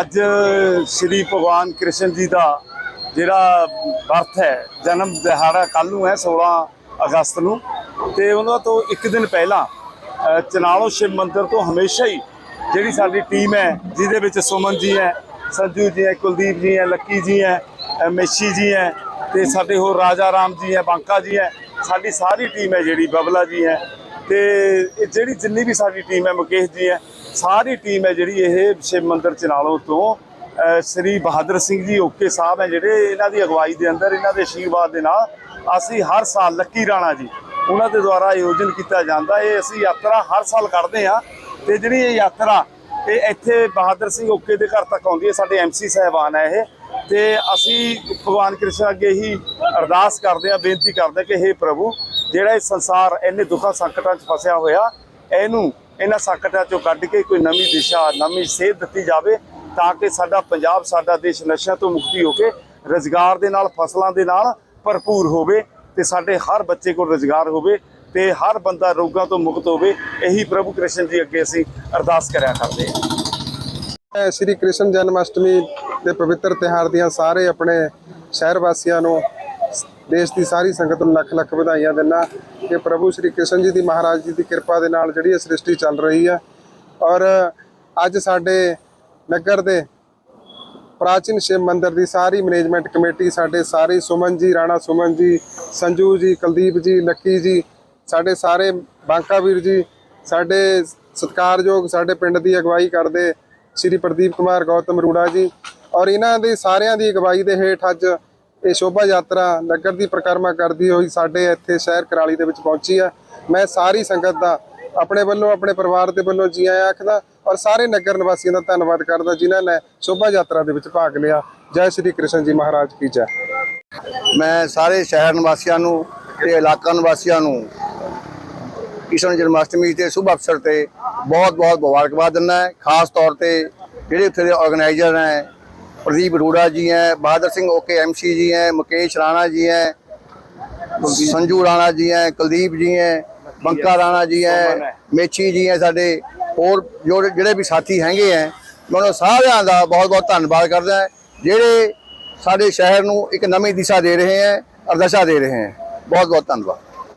ਅੱਜ ਸ੍ਰੀ ਭਗਵਾਨ ਕ੍ਰਿਸ਼ਨ ਜੀ ਦਾ ਜਿਹੜਾ ਬਰਥ ਹੈ ਜਨਮ ਦਿਹਾੜਾ ਕੱਲ ਨੂੰ ਹੈ 16 ਅਗਸਤ ਨੂੰ। ਤੇ ਉਹਨਾਂ ਤੋਂ ਇੱਕ ਦਿਨ ਪਹਿਲਾਂ ਅ, ਚਨਾਲੋ ਸ਼ਿਵ ਮੰਦਿਰ ਤੋਂ ਹਮੇਸ਼ਾ ਹੀ ਜਿਹੜੀ ਸਾਡੀ ਟੀਮ ਹੈ ਜਿਹਦੇ ਵਿੱਚ ਸੁਮਨ ਜੀ ਹੈ ਸੰਜੂ ਜੀ ਹੈ ਕੁਲਦੀਪ ਜੀ ਹੈ ਲੱਕੀ ਜੀ ਹੈ ਮੇਸ਼ੀ ਜੀ ਹੈ ਤੇ ਸਾਡੇ ਹੋਰ ਰਾਜਾ ਰਾਮ ਜੀ ਹੈ ਬਾਂਕਾ ਜੀ ਹੈ ਸਾਡੀ ਸਾਰੀ ਟੀਮ ਹੈ ਜਿਹੜੀ ਬਬਲਾ ਜੀ ਹੈ। ਤੇ ਜਿਹੜੀ ਜਿੰਨੀ ਵੀ ਸਾਡੀ ਟੀਮ ਹੈ ਮੁਕੇਸ਼ ਜੀ ਹੈ ਸਾਰੀ ਟੀਮ ਹੈ ਜਿਹੜੀ ਇਹ ਸ਼ਿਵ ਮੰਦਿਰ ਚਨਾਲੋ ਤੋਂ ਸ੍ਰੀ ਬਹਾਦਰ ਸਿੰਘ ਜੀ ਓਕੇ ਸਾਹਿਬ ਹੈ ਜਿਹੜੇ ਇਹਨਾਂ ਦੀ ਅਗਵਾਈ ਦੇ ਅੰਦਰ, ਇਹਨਾਂ ਦੇ ਆਸ਼ੀਰਵਾਦ ਦੇ ਨਾਲ ਅਸੀਂ ਹਰ ਸਾਲ ਲੱਕੀ ਰਾਣਾ ਜੀ, ਉਹਨਾਂ ਦੇ ਦੁਆਰਾ ਆਯੋਜਨ ਕੀਤਾ ਜਾਂਦਾ। ਇਹ ਅਸੀਂ ਯਾਤਰਾ ਹਰ ਸਾਲ ਕਰਦੇ ਆ ਤੇ ਜਿਹੜੀ ਇਹ ਯਾਤਰਾ, ਇਹ ਇੱਥੇ ਬਹਾਦਰ ਸਿੰਘ ਓਕੇ ਦੇ ਘਰ ਤੱਕ ਆਉਂਦੀ ਹੈ, ਸਾਡੇ ਐਮਸੀ ਸਾਹਿਬਾਨ ਹੈ ਇਹ। ਤੇ ਅਸੀਂ ਭਗਵਾਨ ਕ੍ਰਿਸ਼ਨ ਅੱਗੇ ਹੀ ਅਰਦਾਸ ਕਰਦੇ ਆ ਬੇਨਤੀ ਕਰਦੇ ਕਿ हे ਪ੍ਰਭੂ, ਜਿਹੜਾ ਇਹ ਸੰਸਾਰ ਇੰਨੇ ਦੁੱਖਾਂ ਸੰਕਟਾਂ 'ਚ ਫਸਿਆ ਹੋਇਆ, ਇਹਨੂੰ ਇਹਨਾਂ ਸੰਕਟਾਂ 'ਚੋਂ ਕੱਢ ਕੇ ਕੋਈ ਨਵੀਂ ਦਿਸ਼ਾ, ਨਵੀਂ ਸੇਧ ਦਿੱਤੀ ਜਾਵੇ ਤਾਂ ਕਿ ਸਾਡਾ ਪੰਜਾਬ, ਸਾਡਾ ਦੇਸ਼ ਨਸ਼ਿਆਂ ਤੋਂ ਮੁਕਤੀ ਹੋ ਕੇ ਰੋਜ਼ਗਾਰ ਦੇ ਨਾਲ, ਫਸਲਾਂ ਦੇ ਨਾਲ ਭਰਪੂਰ ਹੋਵੇ ਤੇ ਸਾਡੇ ਹਰ ਬੱਚੇ ਕੋਲ ਰੋਜ਼ਗਾਰ ਹੋਵੇ ਤੇ ਹਰ ਬੰਦਾ ਰੋਗਾਂ ਤੋਂ ਮੁਕਤ ਹੋਵੇ, ਇਹੀ ਪ੍ਰਭੂ ਕ੍ਰਿਸ਼ਨ ਜੀ ਅੱਗੇ ਅਸੀਂ ਅਰਦਾਸ ਕਰਿਆ ਕਰਦੇ ਹਾਂ। ਸ਼੍ਰੀ ਕ੍ਰਿਸ਼ਨ ਜਨਮ ਅਸ਼ਟਮੀ ਦੇ ਪਵਿੱਤਰ ਤਿਉਹਾਰ ਦੀਆਂ ਸਾਰੇ ਆਪਣੇ ਸ਼ਹਿਰ ਵਾਸੀਆਂ ਨੂੰ ਦੇਸ਼ ਦੀ ਸਾਰੀ ਸੰਗਤ ਨੂੰ ਲੱਖ ਲੱਖ ਵਧਾਈਆਂ ਦਿੰਦਾ ਕਿ ਪ੍ਰਭੂ ਸ਼੍ਰੀ ਕ੍ਰਿਸ਼ਨ ਜੀ ਦੀ ਮਹਾਰਾਜ ਜੀ ਦੀ ਕਿਰਪਾ ਦੇ ਨਾਲ ਜਿਹੜੀ ਇਹ ਸ੍ਰਿਸ਼ਟੀ ਚੱਲ ਰਹੀ ਹੈ। ਔਰ ਅੱਜ ਸਾਡੇ ਨਗਰ ਦੇ ਪ੍ਰਾਚੀਨ ਸ਼ਿਵ ਮੰਦਿਰ ਦੀ ਸਾਰੀ ਮੈਨੇਜਮੈਂਟ ਕਮੇਟੀ, ਸਾਡੇ ਸਾਰੇ ਸੁਮਨ ਜੀ, ਰਾਣਾ ਸੁਮਨ ਜੀ, ਸੰਜੂ ਜੀ, ਕੁਲਦੀਪ ਜੀ, ਲੱਕੀ ਜੀ, ਸਾਡੇ ਸਾਰੇ ਬਾਂਕਾ ਵੀਰ ਜੀ, ਸਾਡੇ ਸਤਿਕਾਰਯੋਗ ਸਾਡੇ ਪਿੰਡ ਦੀ ਅਗਵਾਈ ਕਰਦੇ ਸ੍ਰੀ ਪ੍ਰਦੀਪ ਕੁਮਾਰ ਗੌਤਮ ਰੂੜਾ ਜੀ। ਔਰ ਇਹਨਾਂ ਦੀ ਸਾਰਿਆਂ ਦੀ ਅਗਵਾਈ ਦੇ ਹੇਠ ਅੱਜ ਇਹ ਸ਼ੋਭਾ ਯਾਤਰਾ ਨਗਰ ਦੀ ਪ੍ਰਕਰਮਾ ਕਰਦੀ ਹੋਈ ਸਾਡੇ ਇੱਥੇ ਸ਼ਹਿਰ ਕਰਾਲੀ ਦੇ ਵਿੱਚ ਪਹੁੰਚੀ ਹੈ। ਮੈਂ ਸਾਰੀ ਸੰਗਤ ਦਾ, ਆਪਣੇ ਵੱਲੋਂ, ਆਪਣੇ ਪਰਿਵਾਰ ਦੇ ਵੱਲੋਂ ਜੀ ਆਇਆਂ ਆਖਦਾ ਔਰ ਸਾਰੇ ਨਗਰ ਨਿਵਾਸੀਆਂ ਦਾ ਧੰਨਵਾਦ ਕਰਦਾ ਜਿਨ੍ਹਾਂ ਨੇ ਸ਼ੋਭਾ ਯਾਤਰਾ ਦੇ ਵਿੱਚ ਭਾਗ ਲਿਆ। ਜੈ ਸ਼੍ਰੀ ਕ੍ਰਿਸ਼ਨ ਜੀ ਮਹਾਰਾਜ ਕੀ ਜੈ। ਮੈਂ ਸਾਰੇ ਸ਼ਹਿਰ ਨਿਵਾਸੀਆਂ ਨੂੰ ਤੇ ਇਲਾਕਾ ਨਿਵਾਸੀਆਂ ਨੂੰ ਕ੍ਰਿਸ਼ਨ ਜਨਮ ਅਸ਼ਟਮੀ ਤੇ ਸ਼ੁਭ ਅਵਸਰ ਤੇ ਬਹੁਤ ਬਹੁਤ ਮੁਬਾਰਕਬਾਦ ਦਿੰਦਾ ਹੈ। ਖਾਸ ਤੌਰ ਤੇ ਜਿਹੜੇ ਉੱਥੇ ਦੇ ਆਰਗੇਨਾਈਜ਼ਰ ਹੈ ਪ੍ਰਦੀਪ ਅਰੋੜਾ ਜੀ ਹੈ ਬਹਾਦਰ ਸਿੰਘ ਓਕੇ ਐਮਸੀ ਜੀ ਹੈ ਮੁਕੇਸ਼ ਰਾਣਾ ਜੀ ਹੈ ਸੰਜੂ ਰਾਣਾ ਜੀ ਹੈ ਕੁਲਦੀਪ ਜੀ ਹੈ ਬੰਕਾ ਰਾਣਾ ਜੀ ਹੈ ਮੇਚੀ ਜੀ ਹੈ ਸਾਡੇ ਹੋਰ ਜੋ ਜਿਹੜੇ ਵੀ ਸਾਥੀ ਹੈਗੇ ਹੈ ਮੈਂ ਉਹਨਾਂ ਸਾਰਿਆਂ ਦਾ ਬਹੁਤ ਬਹੁਤ ਧੰਨਵਾਦ ਕਰਦਾ ਹਾਂ, ਜਿਹੜੇ ਸਾਡੇ ਸ਼ਹਿਰ ਨੂੰ ਇੱਕ ਨਵੀਂ ਦਿਸ਼ਾ ਦੇ ਰਹੇ ਹੈ ਅਰਦਸ਼ਾ ਦੇ ਰਹੇ ਹੈ। ਬਹੁਤ ਬਹੁਤ ਧੰਨਵਾਦ।